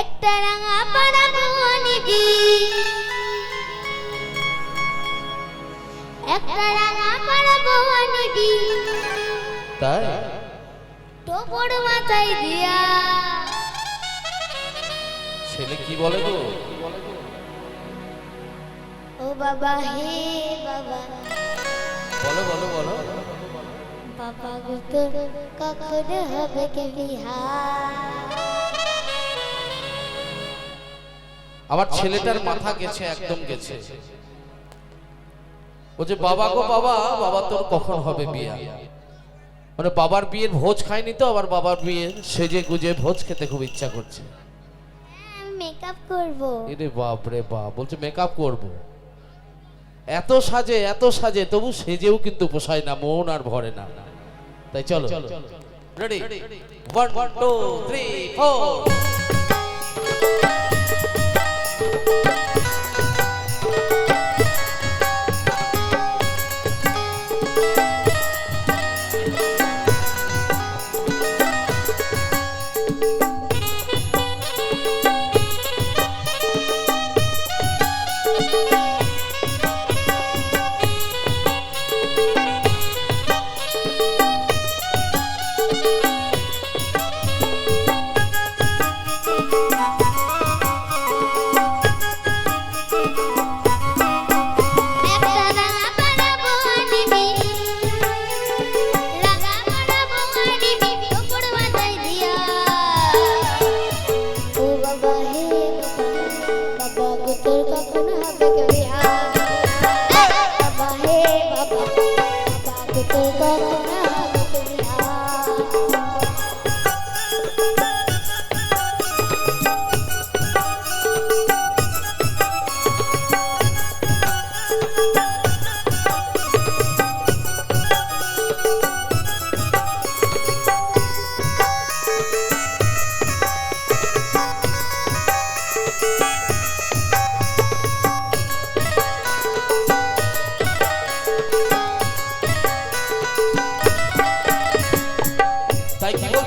একটা রাঙা পাড়া নিবি একটা রাঙা পাড়া নিবি তাই? টোপর মাথায় দিয়া। ছেলে কি বলে গো? ও বাবা হে বাবা। বলো বলো বলো। বাবা গো তোর কখন হবে কে বিহার? আমার ছেলেটার মাথা গেছে একদম গেছে। ও যে বাবা গো বাবা বাবা তোর কখন হবে বিয়ে? মানে বাবার বিয়ের ভোজ খায়নি তো আবার বাবার বিয়ে সেজে গুজে ভোজ খেতে খুব ইচ্ছা করছে। হ্যাঁ, মেকআপ করব। এরে বাপ রে বাপ বলছে মেকআপ করব। এত সাজে এত সাজে তবু সেজেও কিন্তু পোষায় না মন আর ভরে না। তাই চলো রেডি 1 2 3 4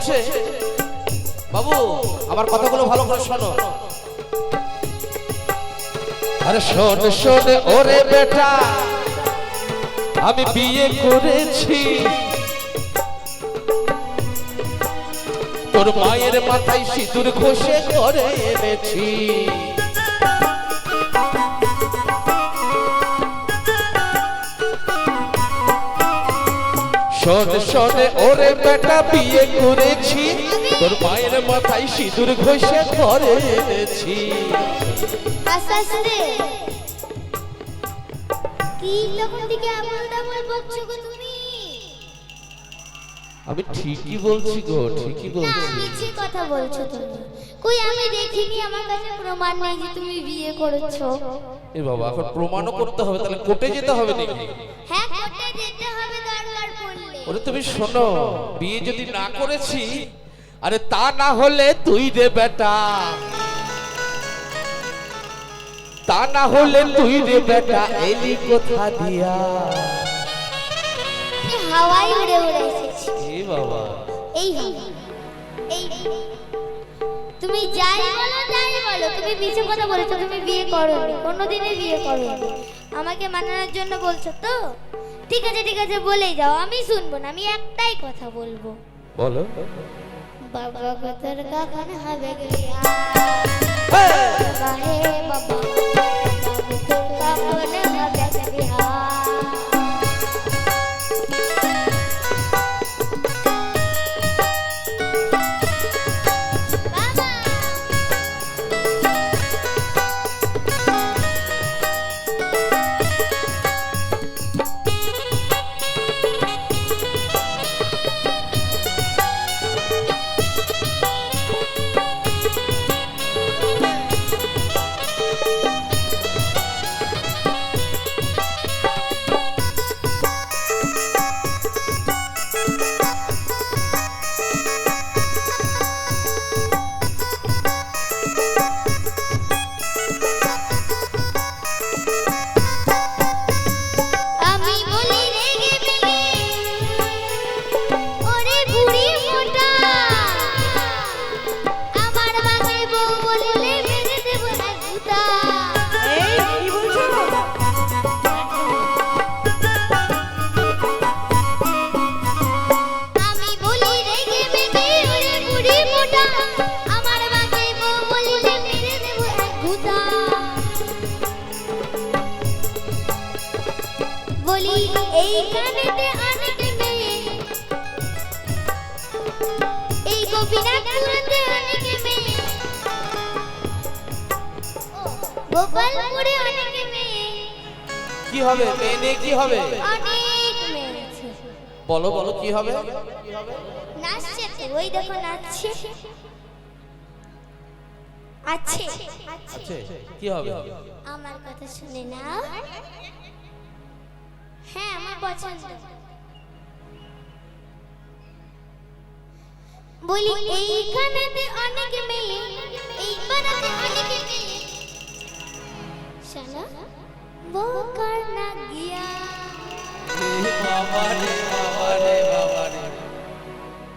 বলছে বাবু, আমার কথাগুলো ভালো করে শোনো। আরে শোন শোন, ওরে বেটা, আমি বিয়ে করেছি। তোর মায়ের মাথায় সিঁদুর ঘষে করে এনেছি। ওরে বেটা বিয়ে করেছি। তোর মায়ের মাথায় সিঁদুর ঘষে করে এনেছি। আস্তে আস্তে। কি তখন থেকে আমল তামল বকছো গো তুমি? আমি ঠিকই বলছি গো ঠিকই বলছি। মিছে কথা বলছো তুমি। কই আমি দেখিনি আমার কাছে প্রমাণ নেই যে তুমি বিয়ে করেছ। এ বাবা এখন প্রমাণও করতে হবে তাহলে কোর্টে যেতে হবে নাকি? হ্যাঁ কোর্টে যেতে হবে ওরে তুমি শোনো বিয়ে যদি না করেছি আরে তা না হলে তুই রে বেটা। তা না হলে তুই রে বেটা এলি কোথা দিয়া? হাওয়াই উড়ে উড়ে এসেছি। এ বাবা। এই এই তুমি যাই বলো যাই বলো তুমি মিছে কথা বলেছ তুমি বিয়ে করো কোনোদিনই বিয়ে করোনি। আমাকে মানানোর জন্য বলছো তো? ঠিক আছে ঠিক আছে বলেই যাও আমি শুনব না আমি একটাই কথা বলব। বলো। বাবা কতর কখন হবে গিয়া বলি এই কানেতে অনেক মেয়ে। এই গোপীনাথপুরতে অনেক মেয়ে। গোপালপুরে অনেক মেয়ে। কি হবে? মেয়ে কি হবে? অনেক মেয়ে বলো বলো কি হবে? নাচছে ওই দেখো নাচছে। আচ্ছা কি হবে? আমার কথা শুনে নাও। হ্যাঁ আমার পছন্দ। বলি, এইখানেতে অনেক মেয়ে এই পাড়াতে অনেক মেয়ে। শালা না গিয়া।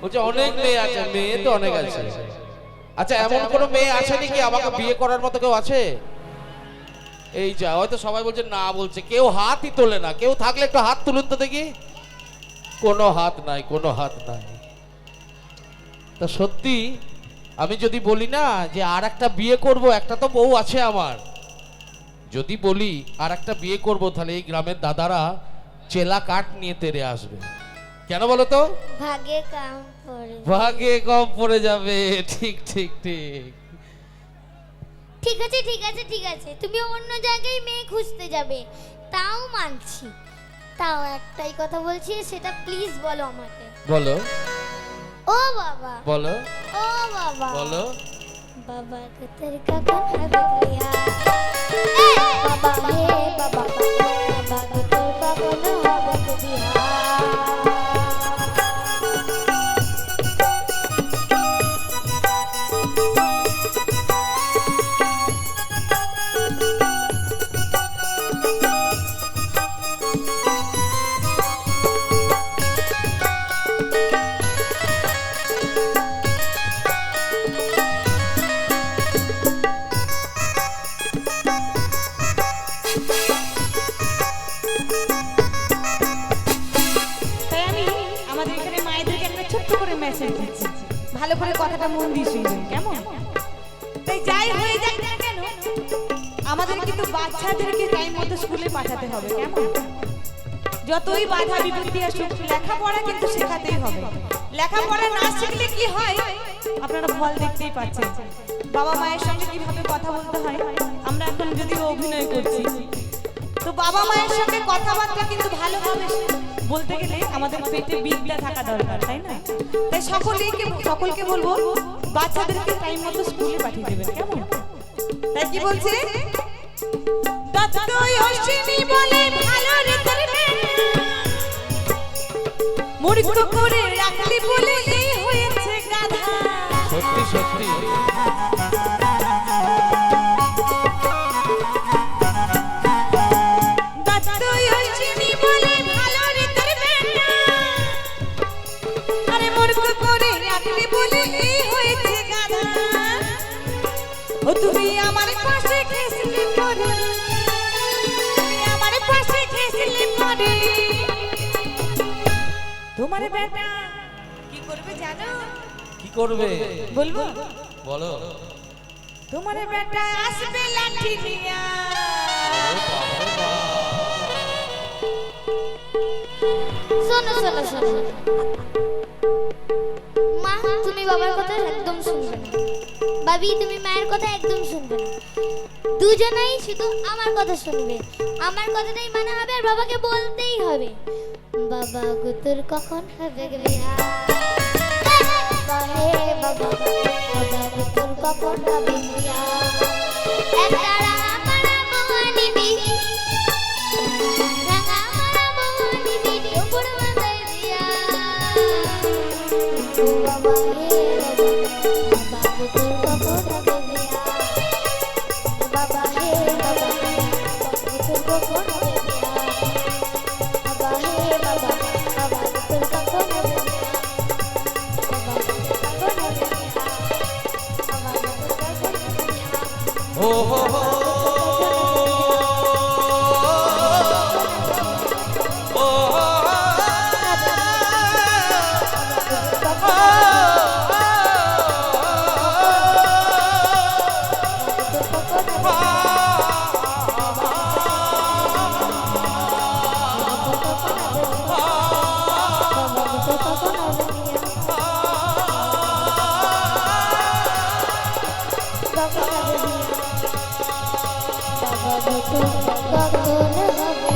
বলছে, অনেক মেয়ে আছে, মেয়ে তো অনেক আছে। আচ্ছা এমন কোনো মেয়ে আছে নাকি আমাকে বিয়ে করার মতো কেউ আছে? এই যা হয়তো সবাই বলছে না বলছে। কেউ হাতই তোলে না। কেউ থাকলে একটু হাত তুলুন তো দেখি। কোনো হাত নাই কোনো হাত নাই। তা সত্যি আমি যদি বলি না যে আর একটা বিয়ে করব একটা তো বউ আছে আমার। যদি বলি আর একটা বিয়ে করব তাহলে এই গ্রামের দাদারা চেলা কাঠ নিয়ে তেরে আসবে। কেন বলো তো? ভাগে কাম পড়ে। ভাগে কম পড়ে যাবে। ঠিক ঠিক ঠিক। ঠিক আছে ঠিক আছে ঠিক আছে। তুমি অন্য জায়গায় মেয়ে খুঁজতে যাবে। তাও মানছি। তাও একটাই কথা বলছি সেটা প্লিজ বলো আমাকে। বলো। ও বাবা। বলো। ও বাবা। বলো। বাবা তোর কাকা বাবা হে বাবা। মেসেজ দিচ্ছি। ভালো করে কথাটা মন দিয়ে শুনবেন, কেমন? তাই যাই হয়ে যাক না কেন, আমাদের কিন্তু বাচ্চাদেরকে টাইম মতো স্কুলে পাঠাতে হবে, কেমন? যতই বাধা বিপত্তি আসুক, লেখাপড়া কিন্তু শেখাতেই হবে। লেখাপড়া না শিখলে কি হয়? আপনারা ফল দেখতেই পাচ্ছেন। বাবা মায়ের সঙ্গে কীভাবে কথা বলতে হয়? আমরা এখন যদি অভিনয় করছি। বাবা মায়ের সঙ্গে কথাবার্তা কিন্তু ভালোভাবে বলতে গেলে আমাদের পেটে বিদ্যা থাকা দরকার, তাই না? তাই সকলেইকে সকলকে বলব, বাচ্চাদেরকে টাইম মতো স্কুলে পাঠিয়ে দেবেন, কেমন? তাই কি বলছে? দত্তই অশ্বিনী বলে ভালো রে মূর্খ করে তোমার বেটা কি করবে জানো? কি করবে? বলব? বলো। তোমার বেটা আসবে লাঠি নিয়া। শোনো শোনো শোনো। মা তুমি বাবার কথা একদম শুনবে না। বাবি তুমি মায়ের কথা একদম শুনবে না। দুজনেই শুধু আমার কথা শুনবে। আমার কথাটাই মানে হবে আর বাবাকে বলতেই হবে। বাবা গো, তোর কখন হবে বিয়া? বাবা বাবা বাবা গো, তোর কখন হবে বিয়া? একটা বিয়া গো কখন হবে